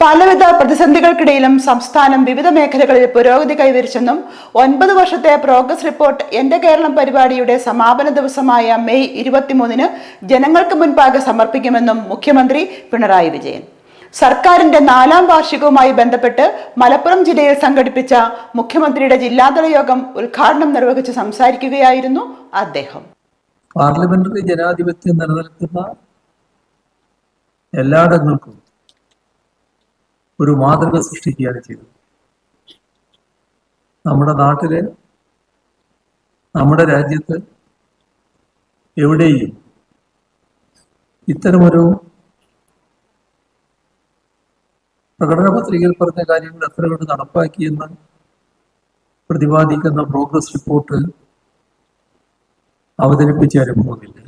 പ്രതിസന്ധികൾക്കിടയിലും സംസ്ഥാനം വിവിധ മേഖലകളിൽ പുരോഗതി കൈവരിച്ചെന്നും ഒൻപത് വർഷത്തെ പ്രോഗ്രസ് റിപ്പോർട്ട് എന്റെ കേരളം പരിപാടിയുടെ സമാപന ദിവസമായ മെയ് ഇരുപത്തിമൂന്നിന് ജനങ്ങൾക്ക് മുൻപാകെ സമർപ്പിക്കുമെന്നും മുഖ്യമന്ത്രി പിണറായി വിജയൻ. സർക്കാരിന്റെ നാലാം വാർഷികവുമായി ബന്ധപ്പെട്ട് മലപ്പുറം ജില്ലയിൽ സംഘടിപ്പിച്ച മുഖ്യമന്ത്രിയുടെ ജില്ലാതല യോഗം ഉദ്ഘാടനം നിർവഹിച്ച് സംസാരിക്കുകയായിരുന്നു അദ്ദേഹം. പാർലമെന്ററി ജനാധിപത്യം നിലനിൽക്കുന്ന എല്ലായിടങ്ങൾക്കും ഒരു മാതൃക സൃഷ്ടിക്കുകയാണ് ചെയ്തത്. നമ്മുടെ നാട്ടിൽ നമ്മുടെ രാജ്യത്ത് എവിടെയും ഇത്തരമൊരു പ്രകടന പത്രികയിൽ പറഞ്ഞ കാര്യങ്ങൾ എത്ര കണ്ട് നടപ്പാക്കിയെന്ന് പ്രതിപാദിക്കുന്ന പ്രോഗ്രസ് റിപ്പോർട്ട് അവതരിപ്പിച്ച അനുഭവമില്ല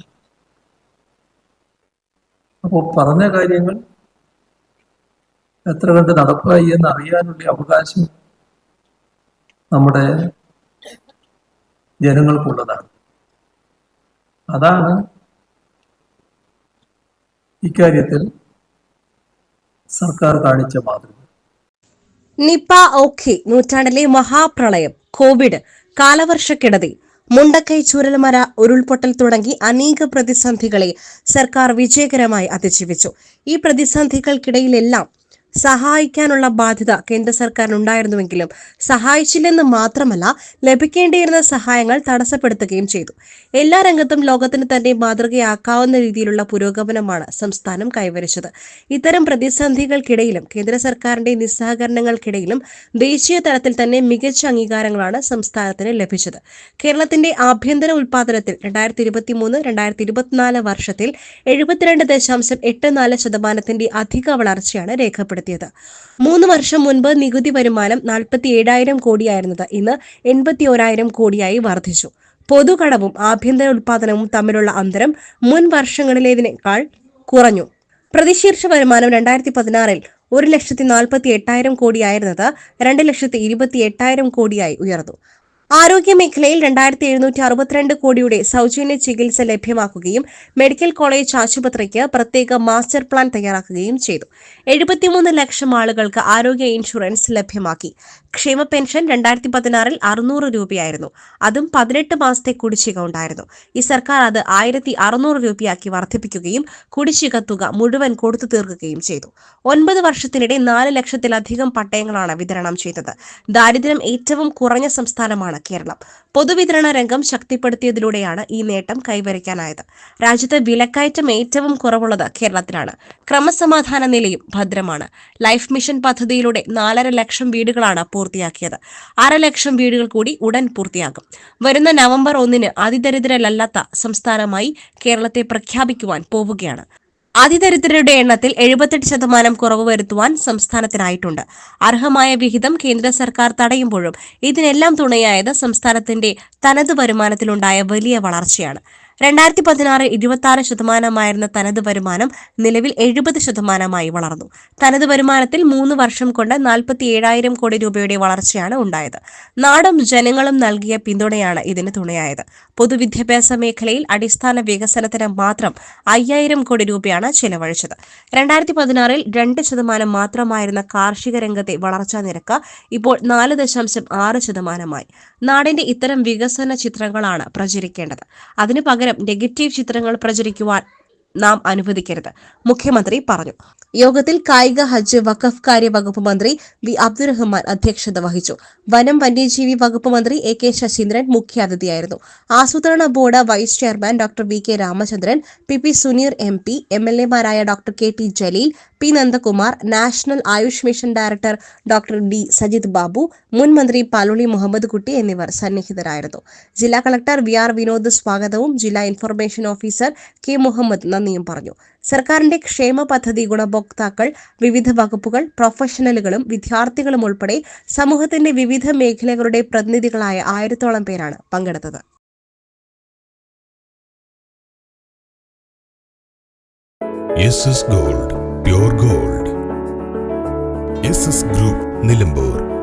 അപ്പോൾ പറഞ്ഞ കാര്യങ്ങൾ എത്ര കണ്ട് നടപ്പായി എന്ന് അറിയാനുള്ള അവകാശം നമ്മുടെ ജനങ്ങൾക്കുള്ളതാണ്. അതാണ് ഇക്കാര്യത്തിൽ സർക്കാർ കാണിച്ച മാതൃക. നിപ ഓഖി നൂറ്റാണ്ടിലെ മഹാപ്രളയം കോവിഡ് കാലവർഷക്കെടുതി മുണ്ടക്കൈ ചുരൽമര ഉരുൾപൊട്ടൽ തുടങ്ങി അനേക പ്രതിസന്ധികളെ സർക്കാർ വിജയകരമായി അതിജീവിച്ചു. ഈ പ്രതിസന്ധികൾക്കിടയിലെല്ലാം സഹായിക്കാനുള്ള ബാധ്യത കേന്ദ്ര സർക്കാരിനുണ്ടായിരുന്നുവെങ്കിലും സഹായിച്ചില്ലെന്ന് മാത്രമല്ല ലഭിക്കേണ്ടിയിരുന്ന സഹായങ്ങൾ തടസ്സപ്പെടുത്തുകയും ചെയ്തു. എല്ലാ രംഗത്തും ലോകത്തിന് തന്നെ മാതൃകയാക്കാവുന്ന രീതിയിലുള്ള പുരോഗമനമാണ് സംസ്ഥാനം കൈവരിച്ചത്. ഇത്തരം പ്രതിസന്ധികൾക്കിടയിലും കേന്ദ്ര സർക്കാരിന്റെ നിസ്സഹകരണങ്ങൾക്കിടയിലും ദേശീയ തലത്തിൽ തന്നെ മികച്ച അംഗീകാരങ്ങളാണ് സംസ്ഥാനത്തിന് ലഭിച്ചത്. കേരളത്തിന്റെ ആഭ്യന്തര ഉൽപാദനത്തിൽ രണ്ടായിരത്തി ഇരുപത്തി മൂന്ന് രണ്ടായിരത്തി ഇരുപത്തിനാല് വർഷത്തിൽ എഴുപത്തിരണ്ട് ദശാംശം എട്ട് നാല് ശതമാനത്തിന്റെ അധിക വളർച്ചയാണ് രേഖപ്പെടുത്തിയത് മൂന്ന് വർഷം മുൻപ് നികുതി വരുമാനം നാൽപ്പത്തി ഏഴായിരം കോടിയായിരുന്നത് ഇന്ന് എൺപത്തി ഓരായിരം കോടിയായി വർദ്ധിച്ചു. പൊതുകടവും ആഭ്യന്തര ഉൽപാദനവും തമ്മിലുള്ള അന്തരം മുൻ വർഷങ്ങളിലേതിനേക്കാൾ കുറഞ്ഞു. പ്രതിശീർഷ വരുമാനം രണ്ടായിരത്തി പതിനാറിൽ ഒരു ലക്ഷത്തി നാൽപ്പത്തി എട്ടായിരം കോടിയായിരുന്നത് രണ്ട് ലക്ഷത്തി ഇരുപത്തി എട്ടായിരം കോടിയായി ഉയർന്നു. ആരോഗ്യ മേഖലയിൽ രണ്ടായിരത്തി എഴുന്നൂറ്റി അറുപത്തിരണ്ട് കോടിയുടെ സൗജന്യ ചികിത്സ ലഭ്യമാക്കുകയും മെഡിക്കൽ കോളേജ് ആശുപത്രിക്ക് പ്രത്യേക മാസ്റ്റർ പ്ലാൻ തയ്യാറാക്കുകയും ചെയ്തു. എഴുപത്തിമൂന്ന് ലക്ഷം ആളുകൾക്ക് ആരോഗ്യ ഇൻഷുറൻസ് ലഭ്യമാക്കി. ക്ഷേമ പെൻഷൻ രണ്ടായിരത്തി പതിനാറിൽ അറുന്നൂറ് രൂപയായിരുന്നു. അതും പതിനെട്ട് മാസത്തെ കുടിശ്ശിക ഉണ്ടായിരുന്നു. ഈ സർക്കാർ അത് ആയിരത്തി അറുന്നൂറ് രൂപയാക്കി വർദ്ധിപ്പിക്കുകയും കുടിശ്ശിക തുക മുഴുവൻ കൊടുത്തു തീർക്കുകയും ചെയ്തു. ഒൻപത് വർഷത്തിനിടെ നാല് ലക്ഷത്തിലധികം പട്ടയങ്ങളാണ് വിതരണം ചെയ്തത്. ദാരിദ്ര്യം ഏറ്റവും കുറഞ്ഞ സംസ്ഥാനമാണ് കേരളം. പൊതുവിതരണ രംഗം ശക്തിപ്പെടുത്തിയതിലൂടെയാണ് ഈ നേട്ടം കൈവരിക്കാനായത്. രാജ്യത്ത് വിലക്കയറ്റം ഏറ്റവും കുറവുള്ളത് കേരളത്തിലാണ്. ക്രമസമാധാന നിലയും ഭദ്രമാണ്. ലൈഫ് മിഷൻ പദ്ധതിയിലൂടെ നാലര ലക്ഷം വീടുകളാണ് പൂർത്തിയാക്കിയത്. അര ലക്ഷം വീടുകൾ കൂടി ഉടൻ പൂർത്തിയാകും വരുന്ന നവംബർ ഒന്നിന് അതിദരിദ്രരല്ലാത്ത സംസ്ഥാനമായി കേരളത്തെ പ്രഖ്യാപിക്കുവാൻ പോവുകയാണ്. അതിദരിദ്രരുടെ എണ്ണത്തിൽ എഴുപത്തെട്ട് ശതമാനം കുറവ് വരുത്തുവാൻ സംസ്ഥാനത്തിനായിട്ടുണ്ട്. അർഹമായ വിഹിതം കേന്ദ്ര സർക്കാർ തടയുമ്പോഴും ഇതിനെല്ലാം തുണയായത് സംസ്ഥാനത്തിന്റെ തനത് വരുമാനത്തിലുണ്ടായ വലിയ വളർച്ചയാണ്. രണ്ടായിരത്തി പതിനാറ് ഇരുപത്തി ആറ് ശതമാനമായിരുന്ന തനത് വരുമാനം നിലവിൽ എഴുപത് ശതമാനമായി വളർന്നു. തനത് വരുമാനത്തിൽ മൂന്ന് വർഷം കൊണ്ട് നാൽപ്പത്തി ഏഴായിരം കോടി രൂപയുടെ വളർച്ചയാണ് ഉണ്ടായത്. നാടും ജനങ്ങളും നൽകിയ പിന്തുണയാണ് ഇതിന് തുണയായത്. പൊതുവിദ്യാഭ്യാസ മേഖലയിൽ അടിസ്ഥാന വികസനത്തിന് മാത്രം അയ്യായിരം കോടി രൂപയാണ് ചെലവഴിച്ചത്. രണ്ടായിരത്തി പതിനാറിൽ രണ്ട് ശതമാനം മാത്രമായിരുന്ന കാർഷിക രംഗത്തെ വളർച്ചാ നിരക്ക് ഇപ്പോൾ നാല് ദശാംശം ആറ് ശതമാനമായി. നാടിന്റെ ഇത്തരം വികസന ചിത്രങ്ങളാണ് പ്രചരിക്കേണ്ടത്. അതിനു പകരം നെഗറ്റീവ് ചിത്രങ്ങൾ പ്രചരിക്കുവാൻ നാം അനുവദിക്കരുത്. മുഖ്യമന്ത്രി പറഞ്ഞു. യോഗത്തിൽ കായിക ഹജ്ജ് വഖഫ് കാര്യ വകുപ്പ് മന്ത്രി വി അബ്ദുറഹ്മാൻ അധ്യക്ഷത വഹിച്ചു. വനം വന്യജീവി വകുപ്പ് മന്ത്രി എ കെ ശശീന്ദ്രൻ മുഖ്യാതിഥിയായിരുന്നു. ആസൂത്രണ board vice chairman doctor V K Ramachandran P P Suneer M P M L എമാരായ doctor K T Jaleel P Nandakumar national Ayush mission director doctor D Sajith Babu മുൻ മന്ത്രി പാലുളി മുഹമ്മദ് കുട്ടി എന്നിവർ സന്നിഹിതരായിരുന്നു. ജില്ലാ കളക്ടർ വി ആർ വിനോദ് സ്വാഗതവും ജില്ലാ information officer K Muhammad നന്ദിയും പറഞ്ഞു. സർക്കാരിന്റെ ക്ഷേമ പദ്ധതി ഗുണഭോക്താക്കൾ വിവിധ വകുപ്പുകൾ പ്രൊഫഷണലുകളും വിദ്യാർത്ഥികളും ഉൾപ്പെടെ സമൂഹത്തിന്റെ വിവിധ മേഖലകളുടെ പ്രതിനിധികളായ ആയിരത്തോളം പേരാണ് പങ്കെടുത്തത്. Gold gold. ഗ്രൂപ്പ് നിലമ്പൂർ.